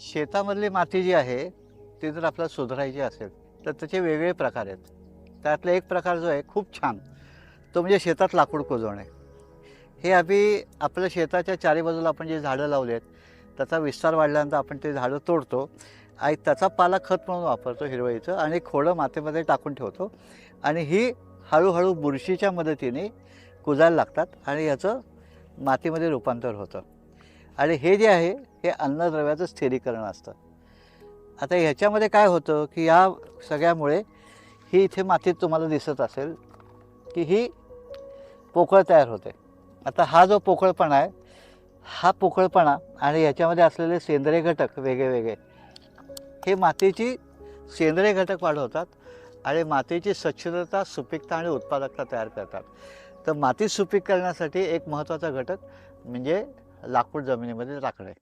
शेतामधली माती जी आहे ती जर आपल्याला सुधारायची असेल तर त्याचे वेगळे प्रकार आहेत. त्यातला एक प्रकार जो आहे खूप छान. तो म्हणजे शेतात लाकूड कुजवणे. हे आम्ही आपल्या शेताच्या चारी बाजूला आपण जे झाडं लावली आहेत त्याचा विस्तार वाढल्यानंतर आपण ते झाडं तोडतो. आणि त्याचा पाला खत म्हणून वापरतो हिरवळीचं आणि खोडं मातीमध्ये टाकून ठेवतो. आणि ही हळूहळू बुरशीच्या मदतीने कुजायला लागतात आणि याचं मातीमध्ये रूपांतर होतं. आणि हे जे आहे हे अन्नद्रव्याचं स्थिरीकरण असतं. आता ह्याच्यामध्ये काय होतं की या सगळ्यामुळे ही इथे मातीत तुम्हाला दिसत असेल की ही पोकळ तयार होते. आता हा जो पोकळपणा आहे हा पोकळपणा आणि याच्यामध्ये असलेले सेंद्रिय घटक वेगळे वेगळे हे मातीची सेंद्रिय घटक वाढवतात आणि मातीची स्वच्छता सुपीकता आणि उत्पादकता तयार करतात. तर माती सुपीक करण्यासाठी एक महत्त्वाचा घटक म्हणजे लाकूड जमिनीमध्ये टाकणे